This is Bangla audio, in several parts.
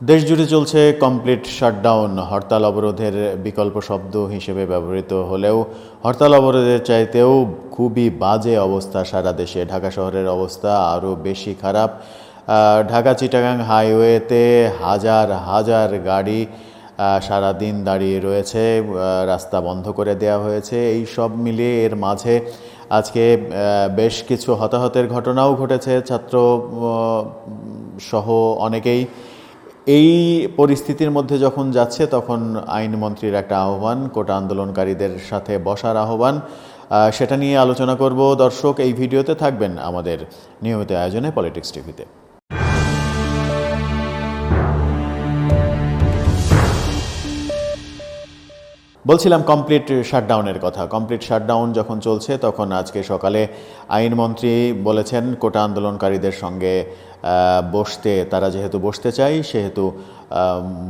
দেশজুড়ে চলছে কমপ্লিট শাটডাউন হরতাল অবরোধের বিকল্প শব্দ হিসেবে ব্যবহৃত হলেও হরতাল অবরোধের চাইতেও খুবই বাজে অবস্থা সারা দেশে। ঢাকা শহরের অবস্থা আরও বেশি খারাপ। ঢাকা চিটাগাং হাইওয়েতে হাজার হাজার গাড়ি আহ, সারাদিন দাঁড়িয়ে রয়েছে। রাস্তা বন্ধ করে দেওয়া হয়েছে। এই সব মিলিয়ে এর মাঝে আজকে বেশ কিছু হতাহতের ঘটনাও ঘটেছে। ছাত্র সহ অনেকেই এই পরিস্থিতির মধ্যে যখন যাচ্ছে, তখন আইনমন্ত্রীর একটা আহ্বান, কোটা আন্দোলনকারীদের সাথে বসার আহ্বান। সেটা নিয়ে আলোচনা করব। দর্শক, এই ভিডিওতে থাকবেন আমাদের নিয়মিত আয়োজনে পলিটিক্স টিভিতে। বলছিলাম কমপ্লিট শাটডাউনের কথা। কমপ্লিট শাটডাউন যখন চলছে, তখন আজকে সকালে আইনমন্ত্রী বলেছেন, কোটা আন্দোলনকারীদের সঙ্গে বসতে, তারা যেহেতু বসতে চাই সেহেতু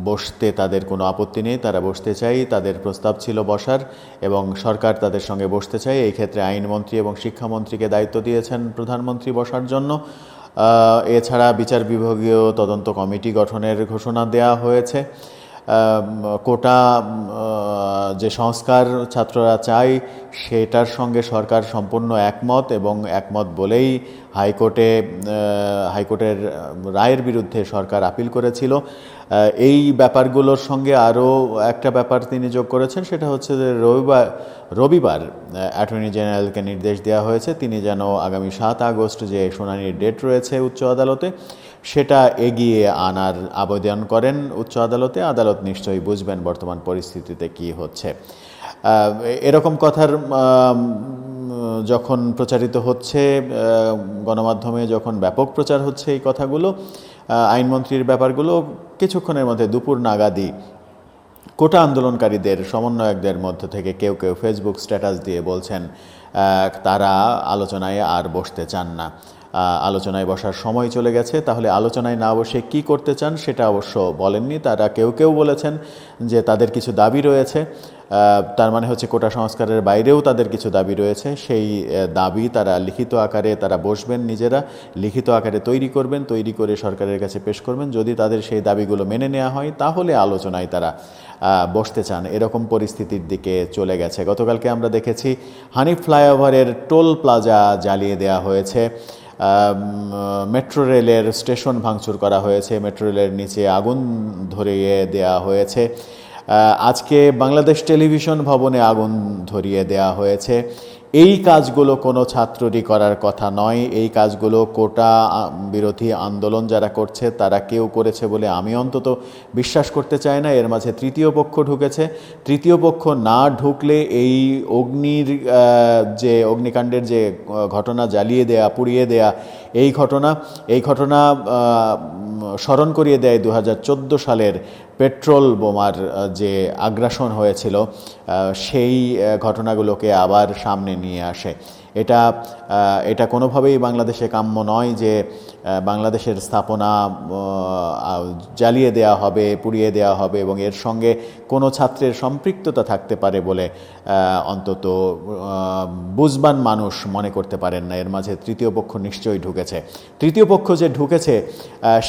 বসতে তাদের কোনো আপত্তি নেই, তারা বসতে চাই, তাদের প্রস্তাব ছিল বসার এবং সরকার তাদের সঙ্গে বসতে চাই এই ক্ষেত্রে আইনমন্ত্রী এবং শিক্ষামন্ত্রীকে দায়িত্ব দিয়েছেন প্রধানমন্ত্রী বসার জন্য। এছাড়া বিচার বিভাগীয় তদন্ত কমিটি গঠনের ঘোষণা দেওয়া হয়েছে। কোটা যে সংস্কার ছাত্ররা চায়, সেটার সঙ্গে সরকার সম্পূর্ণ একমত এবং একমত বলেই হাইকোর্টে হাইকোর্টের রায়ের বিরুদ্ধে সরকার আপিল করেছিল। এই ব্যাপারগুলোর সঙ্গে আরও একটা ব্যাপার তিনি যোগ করেছেন, সেটা হচ্ছে যে রবিবার রবিবার অ্যাটর্নি জেনারেলকে নির্দেশ দেওয়া হয়েছে। তিনি যেন আগামী সাত আগস্ট যে শুনানির ডেট রয়েছে উচ্চ আদালতে সেটা এগিয়ে আনার আবেদন করেন উচ্চ আদালতে। আদালত নিশ্চয়ই বুঝবেন বর্তমান পরিস্থিতিতে কি হচ্ছে। এরকম কথার যখন প্রচারিত হচ্ছে গণমাধ্যমে যখন ব্যাপক প্রচার হচ্ছে এই কথাগুলো আইনমন্ত্রীর ব্যাপারগুলো, কিছুক্ষণের মধ্যে দুপুর নাগাদই কোটা আন্দোলনকারীদের, সমন্বয়কদের মধ্য থেকে কেউ কেউ ফেসবুক স্ট্যাটাস দিয়ে বলছেন তারা আলোচনায় আর বসতে চান না। আলোচনায় বসার সময় চলে গেছে। তাহলে আলোচনায় না বসে কি করতে চান সেটা অবশ্য বলেননি। তারা কেউ কেউ বলেছেন যে তাদের কিছু দাবি রয়েছে। তার মানে হচ্ছে কোটা সংস্কারের বাইরেও তাদের কিছু দাবি রয়েছে। সেই দাবি তারা লিখিত আকারে তারা বসবেন নিজেরা। লিখিত আকারে তৈরি করবেন, তৈরি করে সরকারের কাছে পেশ করবেন। যদি তাদের সেই দাবিগুলো মেনে নেওয়া হয়, তাহলে আলোচনায় তারা বসতে চান। এরকম পরিস্থিতির দিকে চলে গেছে। গতকালকে আমরা দেখেছি হানিফ ফ্লাইওভারের টোল প্লাজা জ্বালিয়ে দেওয়া হয়েছে। মেট্রো রেলের স্টেশন ভাঙচুর করা হয়েছে। মেট্রো রেলের নিচে আগুন ধরিয়ে দেওয়া হয়েছে। আজকে বাংলাদেশ টেলিভিশন ভবনে আগুন ধরিয়ে দেওয়া হয়েছে। এই কাজগুলো কোনো ছাত্ররই করার কথা নয়। এই কাজগুলো কোটা বিরোধী আন্দোলন যারা করছে, তারা কেউ করেছে বলে আমি অন্তত বিশ্বাস করতে চাই না। এর মাঝে তৃতীয় পক্ষ ঢুকেছে। তৃতীয় পক্ষ না ঢুকলে এই অগ্নির যে অগ্নিকাণ্ডের যে ঘটনা জ্বালিয়ে দেয়া, পুড়িয়ে দেয়া এই ঘটনা এই ঘটনা স্মরণ করিয়ে দেয় দু হাজার চোদ্দ সালের পেট্রোল বোমার যে আগ্রাসন হয়েছিল সেই ঘটনাগুলোকে আবার সামনে নিয়ে আসে। এটা এটা কোনোভাবেই বাংলাদেশে কাম্য নয় যে বাংলাদেশের স্থাপনা জ্বালিয়ে দেওয়া হবে, পুড়িয়ে দেওয়া হবে এবং এর সঙ্গে কোনো ছাত্রের সম্পৃক্ততা থাকতে পারে বলে অন্তত বুঝবান মানুষ মনে করতে পারেন না। এর মাঝে তৃতীয় পক্ষ নিশ্চয়ই ঢুকেছে। তৃতীয় পক্ষ যে ঢুকেছে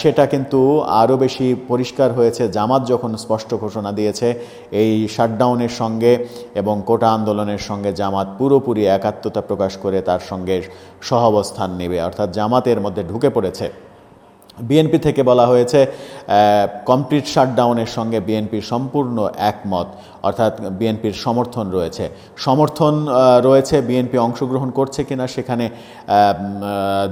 সেটা কিন্তু আরও বেশি পরিষ্কার হয়েছে। জামাত যখন স্পষ্ট ঘোষণা দিয়েছে, এই শাটডাউনের সঙ্গে এবং কোটা আন্দোলনের সঙ্গে জামাত পুরোপুরি একাত্মতা প্রকাশ করে তার সঙ্গে সহাবস্থান নেবে। অর্থাৎ জামাতের মধ্যে ঢুকে পড়েছে। বিএনপি থেকে বলা হয়েছে কমপ্লিট শাটডাউনের সঙ্গে বিএনপির সম্পূর্ণ একমত, অর্থাৎ বিএনপির সমর্থন রয়েছে। সমর্থন রয়েছে, বিএনপি অংশগ্রহণ করছে কিনা সেখানে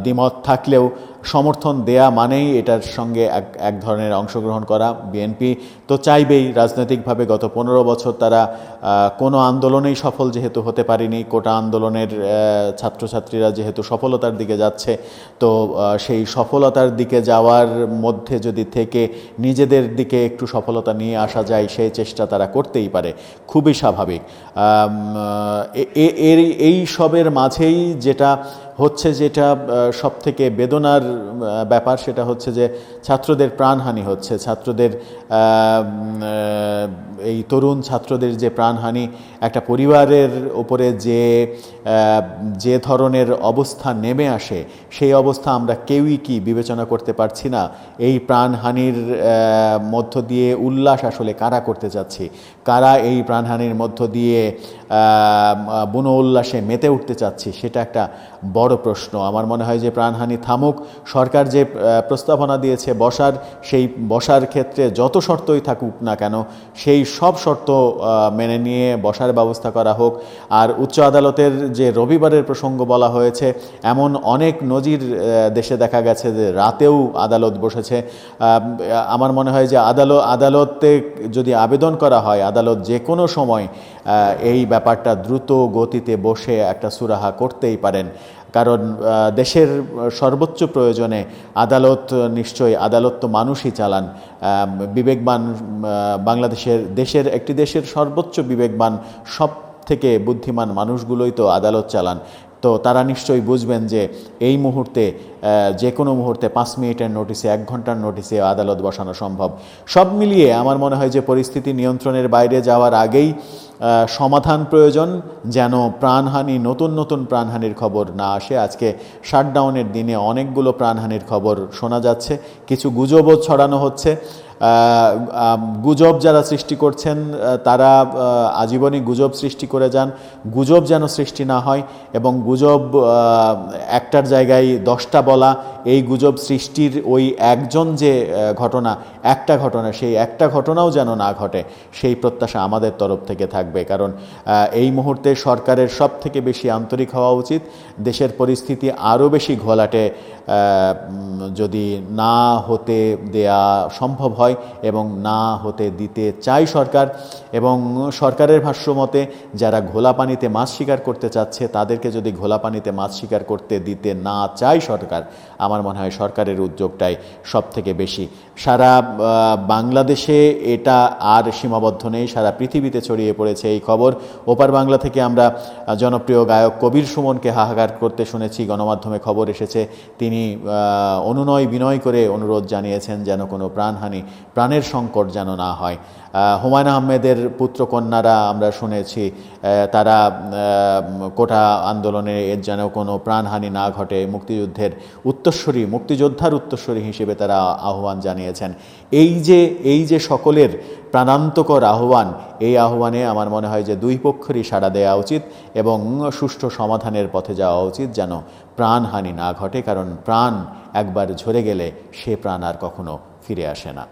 দ্বিমত থাকলেও সমর্থন দেয়া মানেই এটার সঙ্গে এক এক ধরনের অংশগ্রহণ করা বিএনপি। তো চাইবেই রাজনৈতিকভাবে গত পনেরো বছর তারা কোনো আন্দোলনেই সফল যেহেতু হতে পারেনি, কোটা আন্দোলনের ছাত্রছাত্রীরা যেহেতু সফলতার দিকে যাচ্ছে, তো সেই সফলতার দিকে যাওয়ার মধ্যে যদি থেকে নিজেদের দিকে একটু সফলতা নিয়ে আসা যায়, সেই চেষ্টা তারা করতেই পারে। খুবই স্বাভাবিক। এর, এই সবের মাঝেই যেটা হচ্ছে যেটা সব থেকে বেদনার ব্যাপার সেটা হচ্ছে যে ছাত্রদের প্রাণহানি হচ্ছে। ছাত্রদের এই তরুণ ছাত্রদের যে প্রাণহানি, একটা পরিবারের ওপরে যে যে ধরনের অবস্থা নেমে আসে, সেই অবস্থা আমরা কেউই কি বিবেচনা করতে পারছি না। এই প্রাণহানির মধ্য দিয়ে উল্লাস আসলে কারা করতে চাচ্ছি? কারা এই প্রাণহানির মধ্য দিয়ে বুনো উল্লাসে মেতে উঠতে চাচ্ছি, সেটা একটা বড় প্রশ্ন। আমার মনে হয় যে প্রাণহানি থামুক, সরকার যে প্রস্তাবনা দিয়েছে বসার, সেই বসার ক্ষেত্রে যত শর্তই থাকুক না কেন, সেই সব শর্ত মেনে নিয়ে বসার ব্যবস্থা করা হোক। আর উচ্চ আদালতের যে রবিবারের প্রসঙ্গ বলা হয়েছে, এমন অনেক নজির দেশে দেখা গেছে যে রাতেও আদালত বসেছে। আমার মনে হয় যে আদালত আদালতে যদি আবেদন করা হয় আদালত যে কোনো সময় এই ব্যাপারটা দ্রুত গতিতে বসে একটা সুরাহা করতেই পারেন। কারণ দেশের সর্বোচ্চ প্রয়োজনে আদালত নিশ্চয়ই আদালত তো মানুষই চালান। বিবেকবান বাংলাদেশের দেশের একটি দেশের সর্বোচ্চ বিবেকবান সব থেকে বুদ্ধিমান মানুষগুলোই তো আদালত চালান। তো তারা নিশ্চয়ই বুঝবেন যে এই মুহূর্তে যে কোনো মুহূর্তে পাঁচ মিনিটের নোটিসে এক ঘণ্টার নোটিসে আদালত বসানো সম্ভব। সব মিলিয়ে আমার মনে হয় যে পরিস্থিতি নিয়ন্ত্রণের বাইরে যাওয়ার আগেই সমাধান প্রয়োজন যেন প্রাণহানি, নতুন নতুন প্রাণহানির খবর না আসে। আজকে শাটডাউনের দিনে অনেকগুলো প্রাণহানির খবর শোনা যাচ্ছে, কিছু গুজবও ছড়ানো হচ্ছে। গুজব যারা সৃষ্টি করছেন তারা আজীবনই গুজব সৃষ্টি করে যান। গুজব যেন সৃষ্টি না হয় এবং গুজব একটার জায়গায় দশটা বলা, এই গুজব সৃষ্টির ওই একজন যে ঘটনা, একটা ঘটনা, সেই একটা ঘটনাও যেন না ঘটে, সেই প্রত্যাশা আমাদের তরফ থেকে থাকবে। কারণ এই মুহূর্তে সরকারের সব থেকে বেশি আন্তরিক হওয়া উচিত, দেশের পরিস্থিতি আরও বেশি ঘোলাটে যদি না হতে দেয়া সম্ভব হয় এবং না হতে দিতে চাই সরকার এবং সরকারের ভাষ্যমতে যারা ঘোলা পানিতে মাছ শিকার করতে চাচ্ছে, তাদেরকে যদি ঘোলা পানিতে মাছ শিকার করতে দিতে না চায় সরকার, আমার মনে হয় সরকারের উদ্যোগটাই সব থেকে বেশি। সারা বাংলাদেশে এটা আর সীমাবদ্ধ নেই, সারা পৃথিবীতে ছড়িয়ে পড়েছে এই খবর। ওপার বাংলা থেকে আমরা জনপ্রিয় গায়ক কবির সুমনকে হাহাকার করতে শুনেছি, গণমাধ্যমে খবর এসেছে। তিনি অনুনয় বিনয় করে অনুরোধ জানিয়েছেন যেন কোনো প্রাণহানি প্রাণের সংকট যেন না হয়। হুমায়ুন আহমেদের পুত্রকন্যারা আমরা শুনেছি তারা কোটা আন্দোলনে এর যেন কোনো প্রাণহানি না ঘটে, মুক্তিযুদ্ধের উত্তরস্বরী মুক্তিযোদ্ধার উত্তরস্বরী হিসেবে তারা আহ্বান জানিয়েছেন। এই যে এই যে সকলের প্রাণান্তকর আহ্বান, এই আহ্বানে আমার মনে হয় যে দুই পক্ষেরই সাড়া দেওয়া উচিত এবং সুষ্ঠু সমাধানের পথে যাওয়া উচিত যেন প্রাণহানি না ঘটে, কারণ প্রাণ একবার ঝরে গেলে সে প্রাণ আর কখনো ফিরে আসে না।